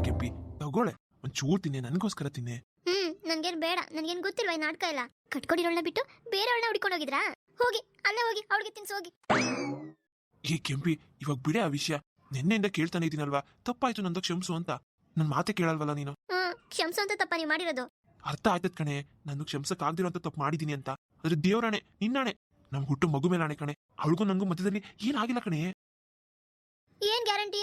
ತಗೊಳೆ ಕೆಂಪಿ. ತಗೊಳೆ ಒಂಚೂರು ತಿನ್ನೆ ನನಗೋಸ್ಕರ ತಿನ್ನೆ. ಹ್ಮ್ ನನ್ಗೇನ್ ಬೇಡ ನನ್ಗೇನ್ ಗೊತ್ತಿಲ್ವಾ ಈ ನಾಟಕ ಎಲ್ಲ? ಕಟ್ಕೊಂಡಿರೋಳ್ನ ಬಿಟ್ಟು ಬೇರೆಯವಳನ್ನ ಹುಡ್ಕೊಂಡು ಹೋಗಿದ್ರಾ? ಹೋಗಿ ಅಲ್ಲೇ ಹೋಗಿ ಅವಳಿಗೆ ತಿನ್ಸ ಹೋಗಿ. ಏ ಕೆಂಪಿ ಇವಾಗ ಬಿಡೆ ಆ ವಿಷಯ. ನಿನ್ನೆಯಿಂದ ಕೇಳ್ತಾನೆ ಇದೀನಲ್ವಾ? ತಪ್ಪಾಯ್ತು ನಂದು ಕ್ಷಮಿಸು ಅಂತ. ನನ್ ಮಾತೆ ಕೇಳಲ್ವಲ್ಲ ನೀನು? ಹ್ಮ್ ಕ್ಷಮಿಸು ಅಂತ ತಪ್ಪ ನೀ ಮಾಡಿರೋದು. ಅರ್ಥ ಆಯ್ತದ ಕಣೆ. ನಾನು ಕ್ಷಮಿಸಕ್ ಆಗ್ದಿರೋ ಅಂತ ತಪ್ಪು ಮಾಡಿದೀನಿ ಅಂತ. ಅದ್ರ ದೇವ್ರಾಣೆ ನಿನ್ನಾಣೆ. ನಮ್ ಹುಟ್ಟು ಮಗು ಮೇಲೆ ಆಣೆ ಕಣೆ. ಅವಳಿಗೂ ನಂಗೂ ಮಧ್ಯದಲ್ಲಿ ಏನಾಗಿಲ್ಲ ಕಣೆ? ಏನ್ ಗ್ಯಾರಂಟಿ?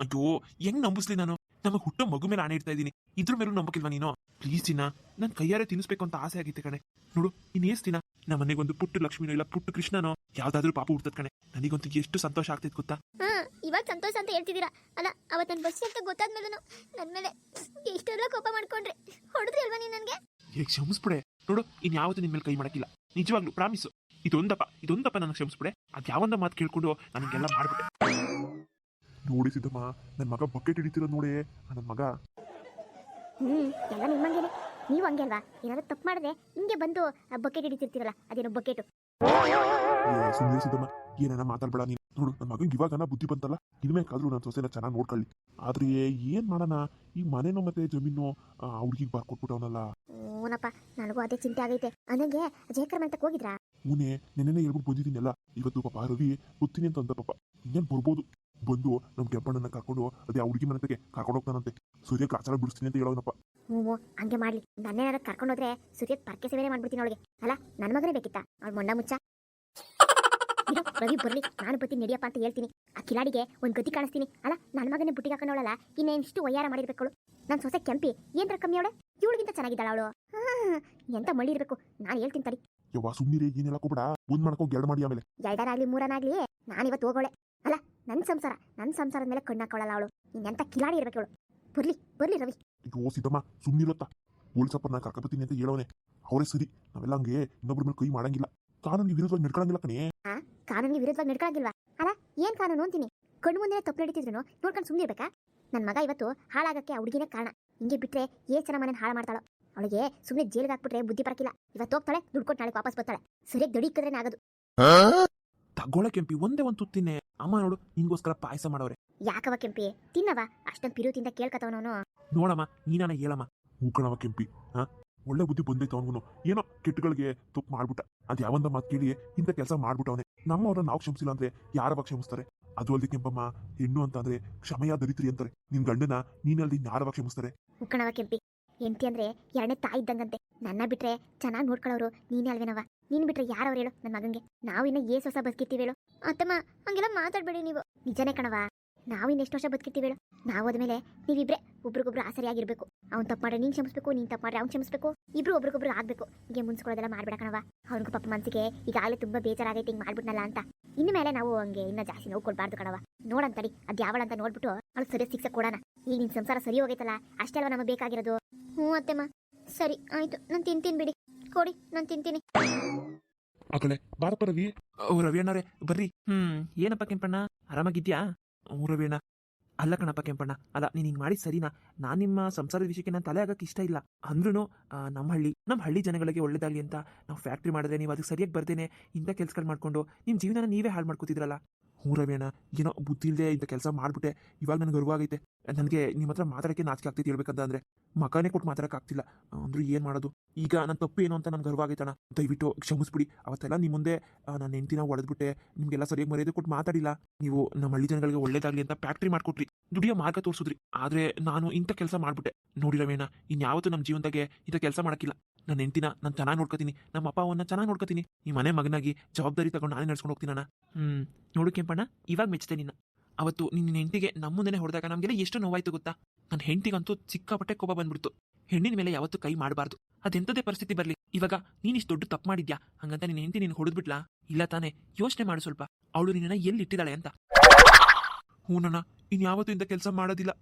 ಅಯ್ಯೋ ಹೆಂಗ್ ನಂಬಿಸ್ಲಿ ನಾನು? ನಮಗ್ ಹುಟ್ಟೋ ಮಗು ಮೇಲೆ ಆಣೆ ಇಡ್ತಾ ಇದೀನಿ ಇದ್ರ ಮೇಲೂ ನಂಬಕಿಲ್ವಾ ನೀನು? ಪ್ಲೀಸ್ ದಿನ ನನ್ ಕೈಯಾರೆ ತಿನ್ನಿಸ್ಬೇಕು ಅಂತ ಆಸೆ ಆಗಿತ್ತು ಕಣೆ. ನೋಡು ಇನ್ನೇಸ್ ದಿನ ನಮ್ಮ ಮನೆಗೊಂದು ಪುಟ್ಟು ಲಕ್ಷ್ಮಿನೋ ಇಲ್ಲ ಪುಟ್ಟು ಕೃಷ್ಣನೋ ಯಾವ್ದಾದ್ರು ಪಾಪ ಹುಡ್ತದ ಕಣೆ. ನನಗಂತೂ ಎಷ್ಟು ಸಂತೋಷ ಆಗ್ತೈತೆ ಗೊತ್ತಾ? ಇವಾಗ ಸಂತೋಷ ಅಂತ ಹೇಳ್ತಿದ್ದೀರಾ? ಅಲ್ಲ ಅವತ್ ನನ್ ಬಸ್ ಅಂತ ಗೊತ್ತಾದ್ಮೇಲೂ ನನ್ ಮೇಲೆ ಇಷ್ಟೆಲ್ಲ ಕೋಪ ಮಾಡ್ಕೊಂಡ್ರೆ? ಹೊಡೆದ್ರಿ ಅಲ್ವಾ ನೀನ್ ನನ್ಗೆ? ಈಗ ಕ್ಷಮಿಸ್ಬಿಡೆ? ನೋಡು ಇನ್ಯಾವತ್ತೂ ನಿನ್ ಮೇಲೆ ಕೈ ಮಾಡಕ್ಕಿಲ್ಲ. ನಿಜವಾಗ್ಲು ಪ್ರಾಮಿಸು. ಇದೊಂದಪ್ಪ ಇದೊಂದಪ್ಪ ನನಗೆ ಕ್ಷಮಿಸ್ಬಿಡೆ. ಅದ್ ಯಾವೊಂದ ಮಾತು ಕೇಳ್ಕೊಂಡು ನನಗೆಲ್ಲ ಮಾಡ್ಬಿಟ್ಟೆ. ನೋಡಿ ಸಿದ್ದಮ್ಮ ನನ್ನ ಮಗ ಬಕೆಟ್ ಹಿಡಿತಿರೋದು ನೋಡಿ ನನ್ನ ಮಗ. ಹ್ಮ್ ಎಲ್ಲ ನಿಮ್ಮಂಗೇನೆ ನೀವು ಹಂಗೆ ಅಲ್ವಾ? ಏನಾದ್ರು ತಪ್ಪು ಮಾಡಿದ್ರೆ ಹಿಂಗೆ ಬಂದು ಬಕೆಟ್ ಹಿಡಿತಿರ್ತೀರಲ್ಲ ಅದೇನೋ ಬಕೆಟು. ಸುಮ್ಮನೆ ಸಿದ್ದಮ್ಮ ಏನನ್ನ ಮಾತಾಡ್ಬೇಡ ನೀನು. ನೋಡು ನನ್ನ ಮಗಂಗೆ ಇವಾಗ ಬುದ್ಧಿ ಬಂತಲ್ಲ ಇನ್ಮೇಲೆ ಕಾದ್ರೂ ನನ್ನ ಸೊಸೆನ ಚೆನ್ನಾಗಿ ನೋಡ್ಕೊಳ್ಳಿ. ಆದ್ರೆ ಏನ್ ಮಾಡೋಣ ಈ ಮನೆನೋ ಮತ್ತೆ ಜಮೀನು ಆ ಹುಡುಗಿಗೆ ಬರ್ಕೊಟ್ಬಿಟ್ಟವನಲ್ಲ. ಓನಪ್ಪ ನನಗೂ ಅದೇ ಚಿಂತೆ ಆಗೈತೆ. ನನಗೆ ಜಯಕರ್ಮ ಅಂತ ಹೋಗಿದ್ರಾ? ಅವನೇ ನೆನ್ನೆನೆ ಹೇಳ್ಬಿಟ್ಟು ಬಂದಿದ್ದೀನಲ್ಲ ಇವತ್ತು ಪಾಪ ರವಿ ಗೊತ್ತೀನಿ ಅಂತ ಅಂದ ಪಾಪ. ಇನ್ನೇನು ಬರ್ಬೋದು? ಬಂದು ನಮ್ಮ ಕೆಂಪಣ್ಣನ ಕರ್ಕೊಂಡು ಅದೇ ಆ ಹುಡುಗಿ ಮನೆಗೆ ಕರ್ಕೊಂಡು ಹೋಗ್ತಾನಂತೆ. ಸೂರ್ಯ ಕಾಚಾರ ಬಿಡಿಸ್ತೀನಿ ಅಂತ ಹೇಳೋನಪ್ಪ. ಹ್ಞೂ ಹಂಗೆ ಮಾಡ್ಲಿ. ನನ್ನೇನಾದ್ರು ಕರ್ಕೊಂಡು ಹೋದ್ರೆ ಸೂರ್ಯ ಪರ್ಕೆ ಸೇವೆ ಮಾಡ್ಬಿಡ್ತೀನಿ ಅವಳಿಗೆ. ಅಲ್ಲ ನನ್ನ ಮಗನೇ ಬೇಕಿತ್ತ? ಅವ್ಳ ಮೊಂಡ ಮುಚ್ಚ. ರವಿ ಬರ್ಲಿ. ನಾನು ಬತ್ತಿ ನಡಿಯಪ್ಪ ಅಂತ ಹೇಳ್ತೀನಿ. ಆ ಕಿಲಾಡಿಗೆ ಒಂದು ಗತಿ ಕಾಣಿಸ್ತೀನಿ. ಅಲ್ಲ ನನ್ನ ಮಗನೇ ಬುಟ್ಟಿಗೆ ಹಾಕೊಂಡವಳಲ್ಲ? ಇನ್ನೇನಿಷ್ಟು ಒಯ್ಯಾರ ಮಾಡಿರ್ಬೇಕು ನನ್ನ ಸೊಸೆ ಕೆಂಪಿ ಏನ್ರ ಕಮ್ಮಿ ಅವಳೆ? ಇವಳಿಗಿಂತ ಚೆನ್ನಾಗಿದ್ದಾಳ ಅವಳು. ಎಂತ ಮಳಿ ಇರ್ಬೇಕು? ನಾನು ಹೇಳ್ತೀನಿ ತಡಿ. ಯವ್ವ ಸುಮ್ಮನಿರೇ ಏನೆಲ್ಲ ಬಿಡ. ಒಂದ್ ಮಾಡ್ಕೊಂಡು ಎರಡು ಮಾಡಿ ಆಮೇಲೆ. ಎರಡರಾಗ್ಲಿ ಮೂರನಾಗ್ಲಿ ನಾನಿವತ್ತು ಹೋಗೋಳೆ. ನನ್ನ ಸಂಸಾರ ನನ್ನ ಸಂಸಾರದ ಮೇಲೆ ಕಣ್ಣು ಹಾಕೊಳ್ಳಲ್ಲ ಅವಳು. ಇನ್ನೆಂತ ಕಿಲಾಡಿ ಇರಬೇಕು ಅವಳು ಬರ್ಲಿ ಬರ್ಲಿ ರವಿ. ಅಯ್ಯೋ ಸಿದ್ದಮ್ಮ ಸುಮ್ಮನಿರತ್ತ ಪೊಲೀಸಪ್ಪ ನಾ ಕರ್ಕೊಬತ್ತೀನಿ ಅಂತ ಹೇಳೋನೆ. ಅವರೇ ಸರಿ ನಾವೆಲ್ಲ ಹಂಗೆ ಇನ್ನೊಬ್ರ ಮೇಲೆ ಕೈ ಮಾಡಂಗಿಲ್ಲ. ಕಾನೂನಿಗೆ ವಿರುದ್ಧವಾಗಿ ನಡ್ಕೊಳಂಗಿಲ್ಲ ಕಣೇ. ಕಾನೂನಿಗೆ ವಿರುದ್ಧವಾಗಿ ನಡ್ಕೊಳಂಗಿಲ್ವಾ? ಅಲ್ಲ ಏನ್ ಕಾನೂನು ಅಂತೀನಿ? ಕಣ್ಣು ಮುಂದೆ ತಪ್ಪು ನಡೀತಿದ್ರು ನೋಡ್ಕೊಂಡು ಸುಮ್ಮನೆ ಇರ್ಬೇಕಾ ನನ್ನ ಮಗ ಇವತ್ತು ಹಾಳಾಗಕ್ಕೆ ಆ ಹುಡುಗಿನೇ ಕಾರಣ. ಹಿಂಗೆ ಬಿಟ್ರೆ ಏ ಜನ ಮನೇನ ಹಾಳು ಮಾಡ್ತಾಳೋ? ಅವಳಿಗೆ ಸುಮ್ಮನೆ ಜೈಲಿಗೆ ಹಾಕ್ಬಿಟ್ರೆ ಬುದ್ಧಿ ಬರಕಿಲ್ಲ ಇವತ್ತು ಹೋಗ್ತಾಳೆ ದುಡ್ಡು ಕೊಟ್ಟು ನಾಳೆ ವಾಪಸ್ ಬರ್ತಾಳೆ. ಸರಿಯಾಗಿ ದಡಿ ಇಕ್ಕಿದ್ರೆ ಆಗೋದು. ತಗೊಳ ಕೆಂಪಿ ಒಂದೇ ಒಂದು ತುತ್ತಿನೇ. ಅಮ್ಮ ನೋಡು ನಿನ್ಗೋಸ್ಕರ ಪಾಯಸ ಮಾಡೋರೆ. ಯಾಕವ ಕೆಂಪಿ? ತಿನ್ನವ ಅಷ್ಟೊಂದು ಪಿರುತಿಂದ ಕೇಳ್ಕತವನವನು ನೋಡಮ್ಮ ನೀನಾನ ಹೇಳಮ್ಮ. ಹೂಕಣವ ಕೆಂಪಿ ಹಾ ಒಳ್ಳೆ ಬುದ್ಧಿ ಬಂದೈತೆ ಅವನು ಏನೋ ಕೆಟ್ಟಗಳಿಗೆ ತುಪ್ಪ ಮಾಡ್ಬಿಟ್ಟ. ಅದ್ ಯಾವಂದ ಮಾತು ಕೇಳಿ ಇಂಥ ಕೆಲಸ ಮಾಡ್ಬಿಟ್ಟವನೆ. ನಮ್ಮವ್ರನ್ನ ನಾವು ಕ್ಷಮಿಸಿಲ್ಲ ಅಂದ್ರೆ ಯಾರವ ಕ್ಷಮಿಸ್ತಾರೆ? ಅದು ಅಲ್ಲಿ ಕೆಂಪಮ್ಮ ಹೆಣ್ಣು ಅಂತ ಅಂದ್ರೆ ಕ್ಷಮೆಯ ದರಿತ್ರಿ ಅಂತಾರೆ. ನಿನ್ ಗಂಡನ ನೀನಲ್ದಿ ಯಾರವ ಕ್ಷಮಿಸ್ತಾರೆ? ಉಕ್ಕಣವ ಕೆಂಪಿ ಹೆಂಡತಿ ಅಂದ್ರೆ ಎರಡನೇ ತಾಯಿ ಇದ್ದಂಗಂತೆ. ನನ್ನ ಬಿಟ್ರೆ ಚೆನ್ನಾಗಿ ನೋಡ್ಕೊಳ್ಳೋರು ನೀನೇ ಅಲ್ವೇನವ ನೀನ್ ಬಿಟ್ರೆ ಯಾರವ್ರು ಹೇಳು ನನ್ನ ಮಗಂಗೆ? ಇನ್ನ ಏಸ್ ಹೊಸ ಬದುಕಿರ್ತೀವಿ ಹೇಳು. ಅತ್ತಮ್ಮ, ಹಂಗೆಲ್ಲ ಮಾತಾಡ್ಬೇಡಿ ನೀವು. ನಿಜನೇ ಕಣವ ನಾವಿನ್ನ ಎಷ್ಟು ವರ್ಷ ಬದುಕಿರ್ತೀವಿ ಹೇಳು. ನಾವು ಹೋದ್ಮೇಲೆ ನೀವಿಬ್ರೆ ಒಬ್ರಿಗೊಬ್ರು ಆಸರಿಯಾಗಿರ್ಬೇಕು ಅವ್ನು ತಪ್ಪು ಮಾಡ್ರೆ ನೀನ್ ಕ್ಷಮಿಸ್ಬೇಕು, ನೀನ್ ತಪ್ಪು ಮಾಡ್ರೆ ಅವ್ನು ಕ್ಷಮಿಸ್ಬೇಕು. ಇಬ್ರು ಒಬ್ರಿಗೊಬ್ರು ಆಗ್ಬೇಕು. ಹೀಗೆ ಮುನ್ಸ್ಕೊಳ್ಳೋದೆಲ್ಲ ಮಾಡ್ಬೇಡ ಕಣವ ಅವ್ನಿಗೂ ಪಾಪ ಮನ್ಸಿಗೆ ಈಗಾಗಲೇ ತುಂಬಾ ಬೇಜಾರಾಗೈತೆ, ಹಿಂಗ್ ಮಾಡ್ಬಿಟ್ನಲ್ಲ ಅಂತ. ಇನ್ನು ಮೇಲೆ ನಾವು ಹಂಗೆ ಇನ್ನ ಜಾಸ್ತಿ ನೋವು ಕೊಡ್ಬಾರ್ದು ಕಣವ ನೋಡಂತಡಿ ಅದ್ಯಾವಳ ಯಾವಳಂತ ನೋಡ್ಬಿಟ್ಟು ಅವ್ಳು ಸರಿ ಸಿಕ್ಸ ಕೊಡೋಣ. ಈಗ ನಿನ್ ಸಂಸಾರ ಸರಿ ಹೋಗೈತಲ್ಲ, ಅಷ್ಟೇ ಅಲ್ವಾ ನಮಗೆ ಬೇಕಾಗಿರೋದು? ಹ್ಞೂ ಅತ್ತೆಮ್ಮ. ಸರಿ ಆಯ್ತು. ನಾನು ತಿಂತೀನಿ ಬಿಡಿ. ಕೊಡಿ ನಾನು ತಿಂತೀನಿ. ಆಕಳೆ ಬಾರಪ್ಪ ರವಿ. ಓ ರವಿ ಅಣ್ಣರೇ ಬರ್ರಿ. ಹ್ಮ್ ಏನಪ್ಪ ಕೆಂಪಣ್ಣ? ಆರಾಮಾಗಿದ್ಯಾ ಓ ರವಿ ಅಣ್ಣ. ಅಲ್ಲ ಕಣಪ್ಪ ಕೆಂಪಣ್ಣ ಅಲ್ಲ ನೀನ್ ಹಿಂಗ್ ಮಾಡಿ ಸರಿನಾ? ನಾನ್ ನಿಮ್ಮ ಸಂಸಾರದ ವಿಷಯಕ್ಕೆ ನಾನು ತಲೆ ಆಗಕ್ಕೆ ಇಷ್ಟ ಇಲ್ಲ. ಅಂದ್ರೂ ನಮ್ಮ ಹಳ್ಳಿ ನಮ್ಮ ಹಳ್ಳಿ ಜನಗಳಿಗೆ ಒಳ್ಳೇದಾಗ್ಲಿ ಅಂತ ನಾವು ಫ್ಯಾಕ್ಟ್ರಿ ಮಾಡಿದ್ರೆ ನೀವು ಅದಕ್ಕೆ ಸರಿಯಾಗಿ ಬರ್ದೇನೆ ಇಂಥ ಕೆಲ್ಸಗಳು ಮಾಡ್ಕೊಂಡು ನಿಮ್ಮ ಜೀವನ ನೀವೇ ಹಾಳು ಮಾಡ್ಕೋತಿದ್ರಲ್ಲ. ಹ್ಞೂ ಏನೋ ಬುದ್ಧಿ ಇಲ್ಲದೆ ಇಂಥ ಕೆಲಸ ಮಾಡಿಬಿಟ್ಟೆ. ಇವಾಗ ನನಗೆ ಗರ್ವ ಆಗೈತೆ. ನನಗೆ ನಿಮ್ಮ ಹತ್ರ ಮಾತಾಡೋಕ್ಕೆ ನಾಚಿಕೆ ಆಗ್ತೈತೆ ಹೇಳ್ಬೇಕಂತ ಅಂದ್ರೆ. ಮಕನೇ ಕೊಟ್ಟು ಮಾತಾಡೋಕ್ಕಾಗ್ತಿಲ್ಲ ಅಂದ್ರೆ ಏನು ಮಾಡೋದು? ಈಗ ನನ್ನ ತಪ್ಪು ಏನು ಅಂತ ನನ್ಗೆ ಗರ್ವ ಆಗೈತಣ್ಣ. ದಯವಿಟ್ಟು ಕ್ಷಮಿಸ್ಬಿಡಿ. ಅವತ್ತೆಲ್ಲ ನಿಮ್ಮ ಮುಂದೆ ನನ್ನ ಹೆಂಡತಿನ ಹೊಡೆದ್ಬಿಟ್ಟೆ ನಿಮಗೆಲ್ಲ ಸರಿಯಾಗಿ ಮರ್ಯಾದೆ ಕೊಟ್ಟು ಮಾತಾಡಿಲ್ಲ. ನೀವು ನಮ್ಮ ಹಳ್ಳಿ ಜನಗಳಿಗೆ ಒಳ್ಳೇದಾಗಲಿ ಅಂತ ಫ್ಯಾಕ್ಟ್ರಿ ಮಾಡ್ಕೊಟ್ರಿ. ದುಡಿಯೋ ಮಾರ್ಗ ತೋರಿಸಿದ್ರಿ. ಆದರೆ ನಾನು ಇಂಥ ಕೆಲಸ ಮಾಡಿಬಿಟ್ಟೆ. ನೋಡಿ ರವೇಣ ಇನ್ಯಾವತ್ತೂ ನಮ್ಮ ಜೀವನದಾಗೆ ಇಂಥ ಕೆಲಸ ಮಾಡಕ್ಕಿಲ್ಲ. ನನ್ನ ಹೆಂಡತಿನ, ನಾನು ಚೆನ್ನಾಗಿ ನೋಡ್ಕೊತೀನಿ. ನಮ್ಮ ಅಪ್ಪ ಅವನ್ನ ಚೆನ್ನಾಗಿ ನೋಡ್ಕೊತೀನಿ. ಈ ಮನೆ ಮಗನಾಗಿ ಜವಾಬ್ದಾರಿ ತಗೊಂಡು ನಾನೇ ನಡ್ಸ್ಕೊಂಡು ಹೋಗ್ತೀನಣ್ಣ ಹ್ಮ್, ನೋಡು ಕೆಂಪಣ್ಣ, ಇವಾಗ ಮೆಚ್ಚಿದೆ ನಿನ್ನ. ಅವತ್ತು ನಿನ್ನ ಹೆಂಡತಿಗೆ ನಮ್ಮ ಮುಂದೆನೇ ಹೊಡೆದಾಗ ನಮಗೆಲ್ಲ ಎಷ್ಟು ನೋವಾಯ್ತು ಗೊತ್ತಾ? ನನ್ನ ಹೆಂಡತಿಗಂತೂ ಸಿಕ್ಕಾಪಟ್ಟೆ ಕೋಪ ಬಂದ್ಬಿಡ್ತು. ಹೆಣ್ಣಿನ ಮೇಲೆ ಯಾವತ್ತೂ ಕೈ ಮಾಡಬಾರ್ದು. ಅದೆಂಥದೇ ಪರಿಸ್ಥಿತಿ ಬರಲಿ. ಇವಾಗ ನೀನಿಷ್ಟು ದೊಡ್ಡ ತಪ್ಪು ಮಾಡಿದ್ಯಾ? ಹಂಗಂತ ನಿನ್ನ ಹೆಂಡತಿ ನೀನು ಹೊಡೆದ್ಬಿಟ್ಲಾ ಇಲ್ಲ ತಾನೇ, ಯೋಚನೆ ಮಾಡು ಸ್ವಲ್ಪ. ಅವಳು ನಿನ್ನ ಎಲ್ಲಿ ಇಟ್ಟಿದ್ದಾಳೆ ಅಂತ ಹೂನಣ್ಣ ಇನ್ಯಾವತ್ತೂ ಇಂಥ ಕೆಲಸ ಮಾಡೋದಿಲ್ಲ.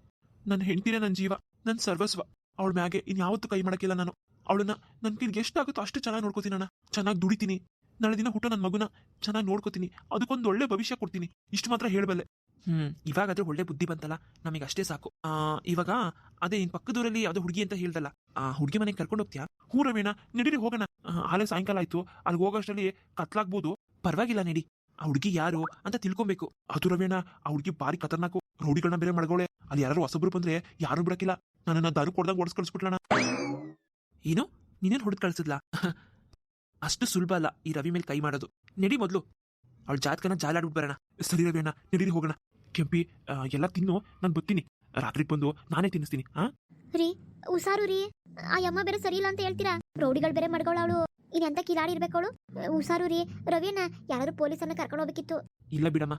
ನನ್ನ ಹೆಂಡತಿನೇ ನನ್ನ ಜೀವ ನನ್ನ ಸರ್ವಸ್ವ. ಅವಳ ಮ್ಯಾಗೆ ಇನ್ಯಾವತ್ತೂ ಕೈ ಮಾಡಕ್ಕಿಲ್ಲ ನಾನು. ಅವಳನ್ನ ನನ್ನ ಕೈಲಿ ಎಷ್ಟಾಗುತ್ತೋ ಅಷ್ಟು ಚೆನ್ನಾಗಿ ನೋಡ್ಕೋತೀನಣ್ಣ ಚೆನ್ನಾಗಿ ದುಡಿತೀನಿ. ನಾಳೆ ದಿನ ಹುಟ್ಟ ನನ್ನ ಮಗುನ ಚೆನ್ನಾಗಿ ನೋಡ್ಕೋತೀನಿ. ಅದಕ್ಕೊಂದು ಒಳ್ಳೆ ಭವಿಷ್ಯ ಕೊಡ್ತೀನಿ. ಇಷ್ಟು ಮಾತ್ರ ಹೇಳಬಲ್ಲೆ. ಹ್ಮ್, ಇವಾಗಾದ್ರೆ ಒಳ್ಳೆ ಬುದ್ಧಿ ಬಂತಲ್ಲ? ನಮಗೆ ಅಷ್ಟೇ ಸಾಕು. ಆ, ಇವಾಗ ಅದೇ ಇನ್ ಪಕ್ಕದೂರಲ್ಲಿ ಯಾವ್ದೋ ಹುಡುಗಿ ಅಂತ ಹೇಳ್ದಲ್ಲ. ಆ ಹುಡುಗಿ ಮನೆಗೆ ಕರ್ಕೊಂಡು ಹೋಗ್ತೀಯಾ? ಹ್ಞೂ ರವೀಣ, ನಡೀರಿ, ಹೋಗೋಣ. ಆಲೆ ಸಾಯಂಕಾಲ ಆಯ್ತು. ಅಲ್ಲಿ ಹೋಗೋಷ್ಟರಲ್ಲಿ ಕತ್ಲಾಗ್ಬೋದು. ಪರವಾಗಿಲ್ಲ, ನಡಿ. ಆ ಹುಡುಗಿ ಯಾರು ಅಂತ ತಿಳ್ಕೊಬೇಕು. ಅದು ರವೀಣ, ಆ ಹುಡುಗಿ ಬಾರಿ ಖತರ್ನಾಕು. ರೌಡಿಗಳನ್ನ ಬೇರೆ ಮಾಡ್ಕೊಳ್ಳೆ ಅಲ್ಲಿ ಯಾರು ಹೊಸಬ್ರು ಬಂದ್ರೆ ಯಾರು ಬಿಡಕ್ಕಿಲ್ಲ. ನನ್ನನ್ನ ದಾರು ಕೊಡ್ದಾಗ ಓಡಿಸ್ ಕಳಿಸ್ಬಿಟ್ಲಣ್ಣ ಏನು? ನೀನೇನು ಹೊಡೆದು ಕಳ್ಸಿದ್ಲಾ? ಅಷ್ಟು ಸುಲಭ ಅಲ್ಲ ಈ ರವಿ ಮೇಲೆ ಕೈ ಮಾಡೋದು. ನಡಿ ಮೊದಲು. ಅವಳ ಜಾತಕನ ಜಾಲಾಡ್ಬಿಟ್ಟು ಬರೋಣ. ಸರಿ ರವಿ ಅಣ್ಣ ನಡೀರಿ ಹೋಗೋಣ. ಕೆಂಪಿ ಎಲ್ಲ ತಿನ್ನು ನಾನು ಬರ್ತೀನಿ. ರಾತ್ರಿ ಬಂದು ನಾನೇ ತಿನ್ನಿಸ್ತೀನಿ ಹಾ ರೀ ಹುಷಾರು ರೀ. ಆ ಯಮ್ಮ ಬೇರೆ ಸರಿ ಇಲ್ಲ ಅಂತ ಹೇಳ್ತೀರಾ? ರೌಡಿಗಳು ಬೇರೆ ಅವಳು. ಇನ್ನೆಂತ ಕಿಲಾಡಿ ಇರ್ಬೇಕು ಅವಳು? ಹುಷಾರು ರೀ. ರವಿಯನ್ನ ಯಾರಾದ್ರೂ ಪೊಲೀಸನ್ನ ಕರ್ಕೊಂಡು ಹೋಗ್ಬೇಕಿತ್ತು. ಇಲ್ಲ ಬಿಡಮ್ಮ.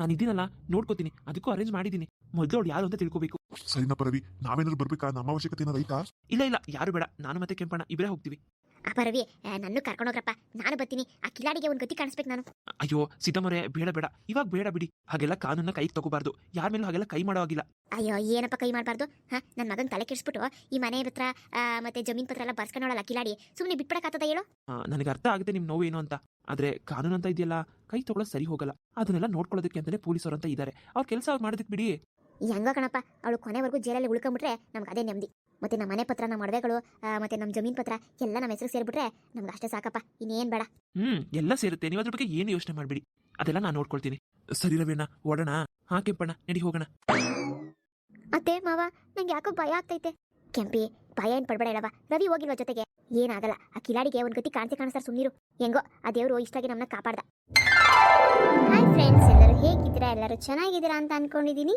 ನಾನು ಇದೀನಲ್ಲ ನೋಡ್ಕೋತೀನಿ. ಅದಕ್ಕೂ ಅರೇಂಜ್ ಮಾಡಿದ್ದೀನಿ. ಮೊದಲು ಅವ್ಳು ಯಾರು ಅಂತ ತಿಳ್ಕೋಬೇಕು. ಸರಿನಾ ಪರವಿ ನಾವೇನಾದ್ರು ಬರ್ಬೇಕಾ? ನಮ್ಮ ಅವಶ್ಯಕತೆ ಏನಾದ್ರು ಐತಾ? ಇಲ್ಲ ಇಲ್ಲ ಯಾರು ಬೇಡ. ನಾನು ಮತ್ತೆ ಕೆಂಪಣ್ಣ ಇಬ್ಬರೇ ಹೋಗ್ತೀವಿ. ಅಪ್ಪ ರವಿ ಆ, ಕರ್ಕೊಂಡೋಗ್ರಪ್ಪ ಕರ್ಕೊಂಡು ಹೋಗ್ರಪ್ಪ. ನಾನು ಬರ್ತೀನಿ. ಆ ಕಿಲಾಡಿಗೆ ಒಂದು ಗತಿ ಕಾಣಿಸ್ಬೇಕು ನಾನು. ಅಯ್ಯೋ ಸಿದ್ದಮರೆ ಬೇಡ ಬೇಡ. ಇವಾಗ ಬೇಡ ಬಿಡಿ. ಹಾಗೆಲ್ಲ ಕಾನೂನ ಕೈಗೆ ತಗೋಬಾರ್ದು. ಯಾರ ಮೇಲೂ ಹಾಗೆಲ್ಲ ಕೈ ಮಾಡೋ ಆಗಿಲ್ಲ ಅಯ್ಯೋ ಏನಪ್ಪ ಕೈ ಮಾಡಬಾರ್ದು? ಹಾ? ನನ್ನ ಮಗನ ತಲೆ ಕೆಡಿಸ್ಬಿಟ್ಟು ಈ ಮನೆ ಪತ್ರ ಆ, ಮತ್ತೆ ಜಮೀನ್ ಪತ್ರ ಎಲ್ಲ ಬರ್ಸ್ಕೊಂಡವಳಲ್ಲ ಕಿಲಾಡಿ. ಸುಮ್ಮನೆ ಬಿಟ್ಬಿಡಕ್ಕಾಗ್ತದ ಹೇಳು? ನನಗೆ ಅರ್ಥ ಆಗುತ್ತೆ ನಿಮ್ಮ ನೋವು ಏನು ಅಂತ. ಆದ್ರೆ ಕಾನೂನು ಅಂತ ಇದೆಯಲ್ಲ ಕೈ ತಗೊಳ್ಳೋ ಸರಿ ಹೋಗಲ್ಲ. ಅದನ್ನೆಲ್ಲ ನೋಡ್ಕೊಳ್ಳೋದಕ್ಕೆ ಅಂತಲೇ ಪೊಲೀಸರು ಅಂತ ಇದ್ದಾರೆ ಅವ್ರ ಕೆಲಸ ಅವ್ರು ಮಾಡೋದಕ್ಕೆ ಬಿಡಿ. ಹೆಂಗ ಕಣಪ್ಪ ಅವಳು ಕೊನೆವರೆಗೂ ಜೈಲಲ್ಲಿ ಉಳ್ಕೊಂಬಿಟ್ರೆ ನಮ್ಗೆ ಅದೇ ನೆಮ್ಮದಿ. ಮತ್ತೆ ನಮ್ಮ ಮನೆ ಪತ್ರ ನಮ್ಮ ಮಡವೆಗಳು ಮತ್ತೆ ನಮ್ಮ ಜಮೀನ್ ಪತ್ರ ಎಲ್ಲ ನಮ್ಮ ಹೆಸರು ಸೇರಿಬಿಟ್ರೆ ನಮ್ಗೆ ಅಷ್ಟೇ ಸಾಕಪ್ಪ ಇನ್ನೇನು ಬೇಡ. ಹ್ಮ್ ಎಲ್ಲ ಸೇರುತ್ತೆ ನೀವು ಅದ್ರ ಬಗ್ಗೆ ಏನು ಯೋಚನೆ ಮಾಡಬೇಡಿ. ಅದೆಲ್ಲ ನಾನು ನೋಡ್ಕೊಳ್ತೀನಿ. ಸರಿ ರವಿಣ್ಣ ಓಡೋಣ. ಹಾ ಕೆಂಪಣ್ಣ ನಡಿ ಹೋಗೋಣ. ಅತ್ತೆ ಮಾವ ನಂಗೆ ಯಾಕೋ ಭಯ ಆಗ್ತೈತೆ. ಕೆಂಪಿ ಭಯ ಏನ್ ಪಡ್ಬೇಡ ಹೇಳವ ರವಿ ಹೋಗಿಲ್ವ ಜೊತೆಗೆ? ಏನಾಗಲ್ಲ ಆ ಕಿಲಾಡಿಗೆ ಒಂದ್ ಗತಿ ಕಾಣಿಸಿ ಕಾಣಿಸ್ತಾರೆ ಸುಮ್ಮನಿರು ಹೆಂಗೋ ಆ ದೇವ್ರು ಇಷ್ಟಾಗಿ ನಮ್ಮನ್ನ ಕಾಪಾಡ್ದ. ಹಾಯ್ ಫ್ರೆಂಡ್ಸ್ ಎಲ್ಲರೂ ಹೇಗಿದ್ದೀರಾ? ಎಲ್ಲರೂ ಚೆನ್ನಾಗಿದ್ದೀರಾ ಅಂತ ಅನ್ಕೊಂಡಿದ್ದೀನಿ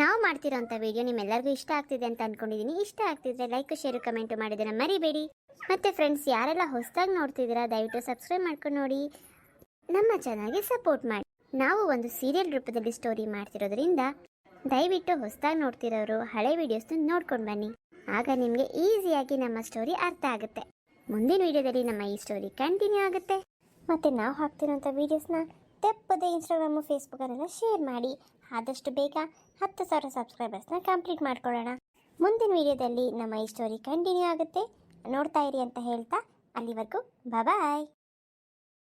ನಾವು ಮಾಡ್ತಿರೋಂಥ ವಿಡಿಯೋ ನಿಮ್ಮೆಲ್ಲರಿಗೂ ಇಷ್ಟ ಆಗ್ತಿದೆ ಅಂತ ಅನ್ಕೊಂಡಿದ್ದೀನಿ ಇಷ್ಟ ಆಗ್ತಿದ್ರೆ ಲೈಕ್ ಶೇರು ಕಮೆಂಟ್ ಮಾಡಿದ್ರೆ ಮರಿಬೇಡಿ. ಮತ್ತೆ ಫ್ರೆಂಡ್ಸ್ ಯಾರೆಲ್ಲ ಹೊಸದಾಗಿ ನೋಡ್ತಿದ್ದೀರಾ, ದಯವಿಟ್ಟು ಸಬ್ಸ್ಕ್ರೈಬ್ ಮಾಡ್ಕೊಂಡು ನೋಡಿ. ನಮ್ಮ ಚಾನಲ್ಗೆ ಸಪೋರ್ಟ್ ಮಾಡಿ. ನಾವು ಒಂದು ಸೀರಿಯಲ್ ರೂಪದಲ್ಲಿ ಸ್ಟೋರಿ ಮಾಡ್ತಿರೋದ್ರಿಂದ ದಯವಿಟ್ಟು ಹೊಸದಾಗಿ ನೋಡ್ತಿರೋರು ಹಳೆ ವಿಡಿಯೋಸ್ನ ನೋಡ್ಕೊಂಡು ಬನ್ನಿ. ಆಗ ನಿಮಗೆ ಈಸಿಯಾಗಿ ನಮ್ಮ ಸ್ಟೋರಿ ಅರ್ಥ ಆಗುತ್ತೆ. ಮುಂದಿನ ವಿಡಿಯೋದಲ್ಲಿ ನಮ್ಮ ಈ ಸ್ಟೋರಿ ಕಂಟಿನ್ಯೂ ಆಗುತ್ತೆ. ಮತ್ತು ನಾವು ಹಾಕ್ತಿರೋಂಥ ವೀಡಿಯೋಸ್ನ ತಪ್ಪದೆ ಇನ್ಸ್ಟಾಗ್ರಾಮು ಫೇಸ್ಬುಕ್ಕಲ್ಲೆಲ್ಲ ಶೇರ್ ಮಾಡಿ. ಆದಷ್ಟು ಬೇಗ ಹತ್ತು ಸಾವಿರ ಸಬ್ಸ್ಕ್ರೈಬರ್ಸ್ನ ಕಂಪ್ಲೀಟ್ ಮಾಡ್ಕೊಳ್ಳೋಣ. ಮುಂದಿನ ವಿಡಿಯೋದಲ್ಲಿ ನಮ್ಮ ಈ ಸ್ಟೋರಿ ಕಂಟಿನ್ಯೂ ಆಗುತ್ತೆ. ನೋಡ್ತಾ ಇರಿ ಅಂತ ಹೇಳ್ತಾ ಅಲ್ಲಿವರೆಗೂ ಬಾಯ್